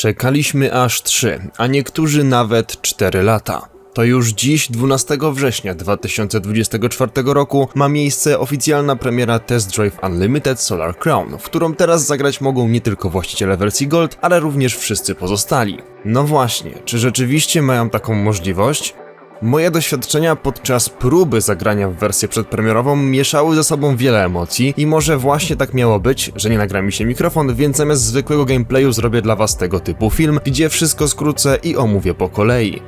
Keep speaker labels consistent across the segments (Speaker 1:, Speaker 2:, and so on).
Speaker 1: Czekaliśmy aż 3, a niektórzy nawet 4 lata. To już dziś, 12 września 2024 roku, ma miejsce oficjalna premiera Test Drive Unlimited Solar Crown, w którą teraz zagrać mogą nie tylko właściciele wersji Gold, ale również wszyscy pozostali. No właśnie, czy rzeczywiście mają taką możliwość? Moje doświadczenia podczas próby zagrania w wersję przedpremierową mieszały ze sobą wiele emocji i może właśnie tak miało być, że nie nagra mi się mikrofon, więc zamiast zwykłego gameplayu zrobię dla was tego typu film, gdzie wszystko skrócę i omówię po kolei.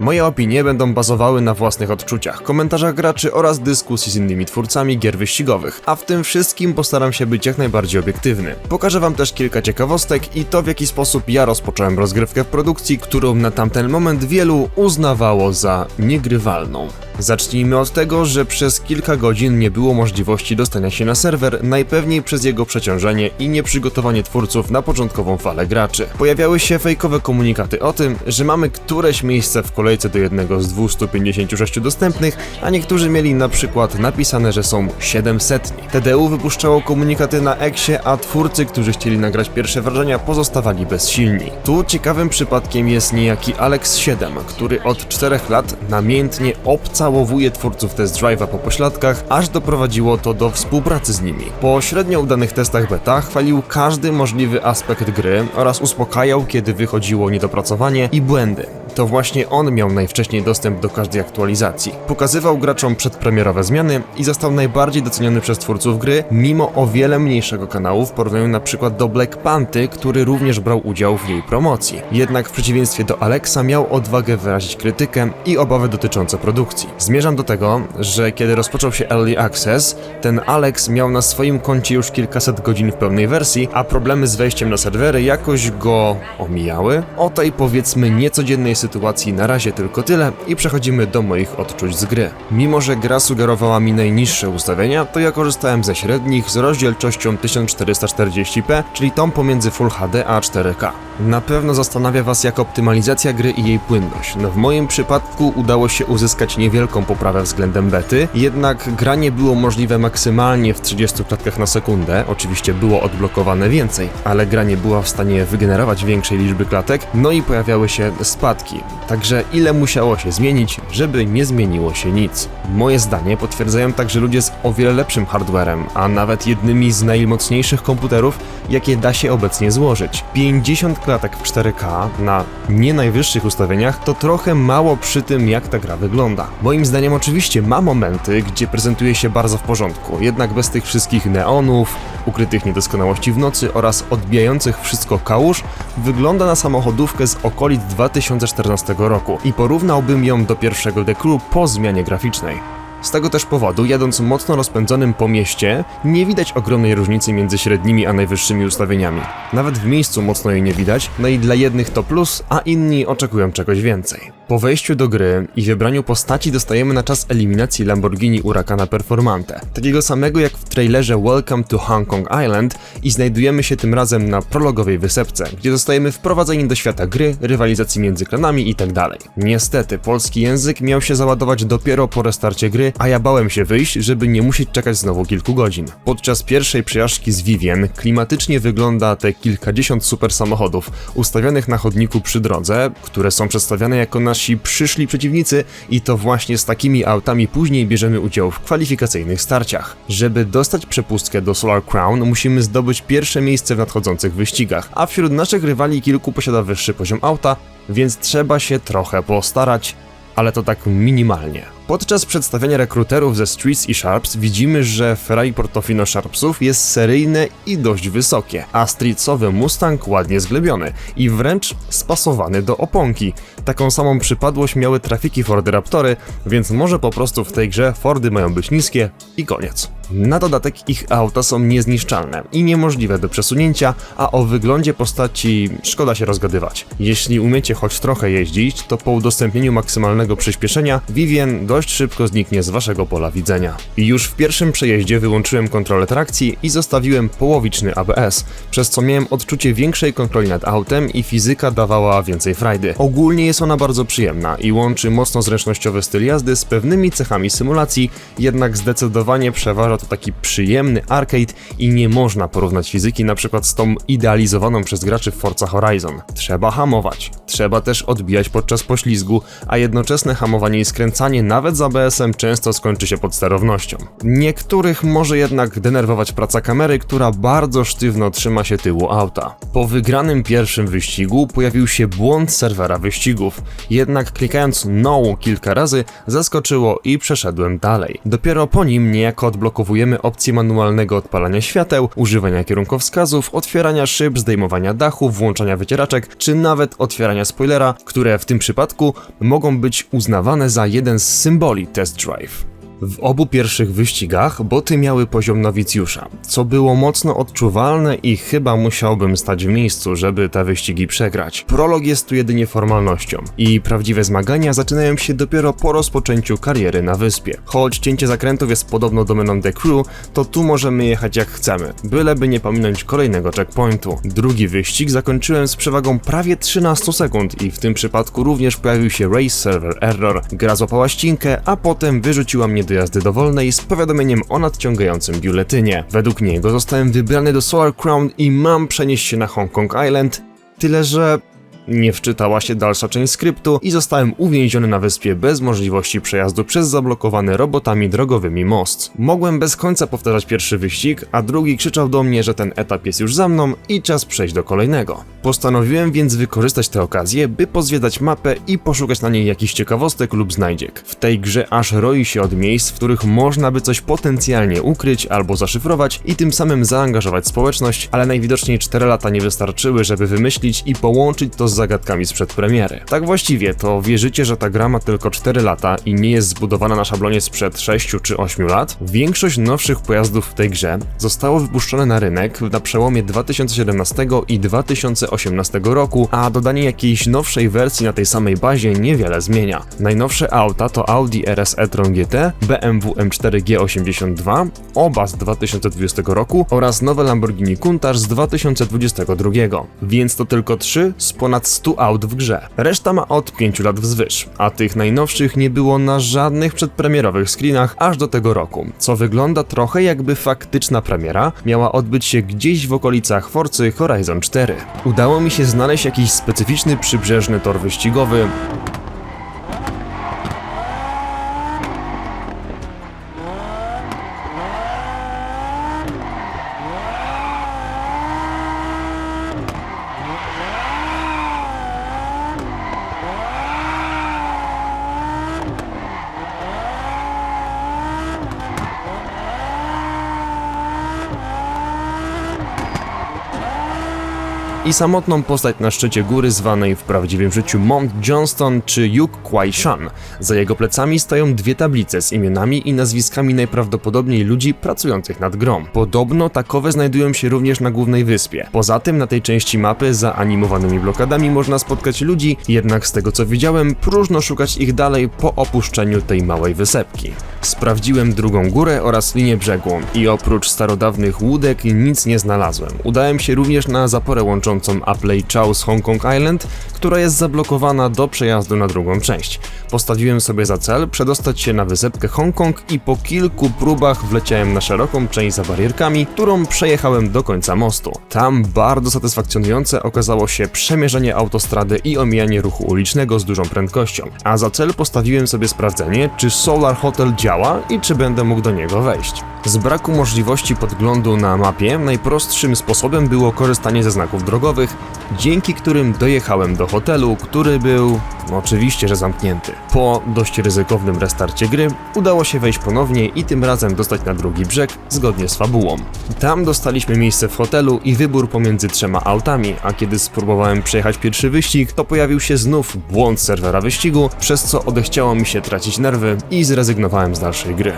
Speaker 1: Moje opinie będą bazowały na własnych odczuciach, komentarzach graczy oraz dyskusji z innymi twórcami gier wyścigowych, a w tym wszystkim postaram się być jak najbardziej obiektywny. Pokażę wam też kilka ciekawostek i to w jaki sposób ja rozpocząłem rozgrywkę w produkcji, którą na tamten moment wielu uznawało za niegrywalną. Zacznijmy od tego, że przez kilka godzin nie było możliwości dostania się na serwer, najpewniej przez jego przeciążenie i nieprzygotowanie twórców na początkową falę graczy. Pojawiały się fejkowe komunikaty o tym, że mamy któreś miejsce w kolejce do jednego z 256 dostępnych, a niektórzy mieli na przykład napisane, że są 700. TDU wypuszczało komunikaty na Exie, a twórcy, którzy chcieli nagrać pierwsze wrażenia, pozostawali bezsilni. Tu ciekawym przypadkiem jest niejaki Alex7, który od 4 lat namiętnie obcałowuje twórców Test Drive'a po pośladkach, aż doprowadziło to do współpracy z nimi. Po średnio udanych testach beta chwalił każdy możliwy aspekt gry oraz uspokajał, kiedy wychodziło niedopracowanie i błędy. To właśnie on miał najwcześniej dostęp do każdej aktualizacji. Pokazywał graczom przedpremierowe zmiany i został najbardziej doceniony przez twórców gry, mimo o wiele mniejszego kanału w porównaniu na przykład do Black Panty, który również brał udział w jej promocji. Jednak w przeciwieństwie do Alexa miał odwagę wyrazić krytykę i obawy dotyczące produkcji. Zmierzam do tego, że kiedy rozpoczął się Early Access, ten Alex miał na swoim koncie już kilkaset godzin w pełnej wersji, a problemy z wejściem na serwery jakoś go omijały. O tej powiedzmy niecodziennej sytuacji na razie tylko tyle i przechodzimy do moich odczuć z gry. Mimo, że gra sugerowała mi najniższe ustawienia, to ja korzystałem ze średnich z rozdzielczością 1440p, czyli tą pomiędzy Full HD a 4K. Na pewno zastanawia Was jak optymalizacja gry i jej płynność. No w moim przypadku udało się uzyskać niewielką poprawę względem bety, jednak granie było możliwe maksymalnie w 30 klatkach na sekundę, oczywiście było odblokowane więcej, ale gra nie była w stanie wygenerować większej liczby klatek, no i pojawiały się spadki. Także ile musiało się zmienić, żeby nie zmieniło się nic. Moje zdanie potwierdzają także ludzie z o wiele lepszym hardwarem, a nawet jednymi z najmocniejszych komputerów, jakie da się obecnie złożyć. 50 klatek w 4K na nie najwyższych ustawieniach to trochę mało przy tym, jak ta gra wygląda. Moim zdaniem oczywiście ma momenty, gdzie prezentuje się bardzo w porządku, jednak bez tych wszystkich neonów, ukrytych niedoskonałości w nocy oraz odbijających wszystko kałuż, wygląda na samochodówkę z okolic 2014 roku i porównałbym ją do pierwszego The Crew po zmianie graficznej. Z tego też powodu, jadąc mocno rozpędzonym po mieście, nie widać ogromnej różnicy między średnimi a najwyższymi ustawieniami. Nawet w miejscu mocno jej nie widać, no i dla jednych to plus, a inni oczekują czegoś więcej. Po wejściu do gry i wybraniu postaci dostajemy na czas eliminacji Lamborghini Huracana Performante, takiego samego jak w trailerze Welcome to Hong Kong Island i znajdujemy się tym razem na prologowej wysepce, gdzie zostajemy wprowadzeni do świata gry, rywalizacji między klanami itd. Niestety, polski język miał się załadować dopiero po restarcie gry, a ja bałem się wyjść, żeby nie musieć czekać znowu kilku godzin. Podczas pierwszej przejażdżki z Vivien klimatycznie wygląda te kilkadziesiąt super samochodów ustawionych na chodniku przy drodze, które są przedstawiane jako nasi przyszli przeciwnicy i to właśnie z takimi autami później bierzemy udział w kwalifikacyjnych starciach. Żeby dostać przepustkę do Solar Crown musimy zdobyć pierwsze miejsce w nadchodzących wyścigach, a wśród naszych rywali kilku posiada wyższy poziom auta, więc trzeba się trochę postarać, ale to tak minimalnie. Podczas przedstawienia rekruterów ze Streets i Sharps widzimy, że Ferrari Portofino Sharpsów jest seryjne i dość wysokie, a streetsowy Mustang ładnie zglebiony i wręcz spasowany do oponki. Taką samą przypadłość miały trafiki Fordy Raptory, więc może po prostu w tej grze Fordy mają być niskie i koniec. Na dodatek ich auta są niezniszczalne i niemożliwe do przesunięcia, a o wyglądzie postaci szkoda się rozgadywać. Jeśli umiecie choć trochę jeździć, to po udostępnieniu maksymalnego przyspieszenia Vivien dość szybko zniknie z waszego pola widzenia. Już w pierwszym przejeździe wyłączyłem kontrolę trakcji i zostawiłem połowiczny ABS, przez co miałem odczucie większej kontroli nad autem i fizyka dawała więcej frajdy. Ogólnie jest ona bardzo przyjemna i łączy mocno zręcznościowy styl jazdy z pewnymi cechami symulacji, jednak zdecydowanie przeważa to taki przyjemny arcade i nie można porównać fizyki na przykład z tą idealizowaną przez graczy w Forza Horizon. Trzeba hamować, trzeba też odbijać podczas poślizgu, a jednoczesne hamowanie i skręcanie nawet z ABS-em często skończy się pod sterownością. Niektórych może jednak denerwować praca kamery, która bardzo sztywno trzyma się tyłu auta. Po wygranym pierwszym wyścigu pojawił się błąd serwera wyścigów, jednak klikając no kilka razy zaskoczyło i przeszedłem dalej. Dopiero po nim niejako odblokowujemy opcję manualnego odpalania świateł, używania kierunkowskazów, otwierania szyb, zdejmowania dachu, włączania wycieraczek, czy nawet otwierania spoilera, które w tym przypadku mogą być uznawane za jeden z symboli test drive. W obu pierwszych wyścigach boty miały poziom nowicjusza, co było mocno odczuwalne i chyba musiałbym stać w miejscu, żeby te wyścigi przegrać. Prolog jest tu jedynie formalnością i prawdziwe zmagania zaczynają się dopiero po rozpoczęciu kariery na wyspie. Choć cięcie zakrętów jest podobno domeną The Crew, to tu możemy jechać jak chcemy, byleby nie pominąć kolejnego checkpointu. Drugi wyścig zakończyłem z przewagą prawie 13 sekund i w tym przypadku również pojawił się Race Server Error. Gra złapała ścinkę, a potem wyrzuciła mnie do jazdy dowolnej z powiadomieniem o nadciągającym biuletynie. Według niego zostałem wybrany do Solar Crown i mam przenieść się na Hong Kong Island, tyle że nie wczytała się dalsza część skryptu i zostałem uwięziony na wyspie bez możliwości przejazdu przez zablokowany robotami drogowymi most. Mogłem bez końca powtarzać pierwszy wyścig, a drugi krzyczał do mnie, że ten etap jest już za mną i czas przejść do kolejnego. Postanowiłem więc wykorzystać tę okazję, by pozwiedzać mapę i poszukać na niej jakichś ciekawostek lub znajdziek. W tej grze aż roi się od miejsc, w których można by coś potencjalnie ukryć albo zaszyfrować i tym samym zaangażować społeczność, ale najwidoczniej 4 lata nie wystarczyły, żeby wymyślić i połączyć to z zagadkami sprzed premiery. Tak właściwie, to wierzycie, że ta gra ma tylko 4 lata i nie jest zbudowana na szablonie sprzed 6 czy 8 lat? Większość nowszych pojazdów w tej grze zostało wypuszczone na rynek na przełomie 2017 i 2018 roku, a dodanie jakiejś nowszej wersji na tej samej bazie niewiele zmienia. Najnowsze auta to Audi RS e-tron GT, BMW M4 G82, oba z 2020 roku oraz nowe Lamborghini Countach z 2022, więc to tylko 3 z ponad 100 aut w grze. Reszta ma od 5 lat wzwyż, a tych najnowszych nie było na żadnych przedpremierowych screenach aż do tego roku, co wygląda trochę jakby faktyczna premiera miała odbyć się gdzieś w okolicach Forcy Horizon 4. Udało mi się znaleźć jakiś specyficzny przybrzeżny tor wyścigowy, i samotną postać na szczycie góry zwanej w prawdziwym życiu Mount Johnston czy Yuk Kwai Shan. Za jego plecami stoją dwie tablice z imionami i nazwiskami najprawdopodobniej ludzi pracujących nad grą. Podobno takowe znajdują się również na głównej wyspie. Poza tym na tej części mapy za animowanymi blokadami można spotkać ludzi, jednak z tego co widziałem próżno szukać ich dalej po opuszczeniu tej małej wysepki. Sprawdziłem drugą górę oraz linię brzegu i oprócz starodawnych łódek nic nie znalazłem. Udałem się również na zaporę łączącą Appley Chow z Hong Kong Island, która jest zablokowana do przejazdu na drugą część. Postawiłem sobie za cel przedostać się na wysepkę Hongkong i po kilku próbach wleciałem na szeroką część za barierkami, którą przejechałem do końca mostu. Tam bardzo satysfakcjonujące okazało się przemierzenie autostrady i omijanie ruchu ulicznego z dużą prędkością. A za cel postawiłem sobie sprawdzenie, czy Solar Hotel działa i czy będę mógł do niego wejść. Z braku możliwości podglądu na mapie, najprostszym sposobem było korzystanie ze znaków drogowych, dzięki którym dojechałem do hotelu, który był oczywiście, że zamknięty. Po dość ryzykownym restarcie gry udało się wejść ponownie i tym razem dostać na drugi brzeg zgodnie z fabułą. Tam dostaliśmy miejsce w hotelu i wybór pomiędzy trzema autami, a kiedy spróbowałem przejechać pierwszy wyścig, to pojawił się znów błąd serwera wyścigu, przez co odechciało mi się tracić nerwy i zrezygnowałem z dalszej gry.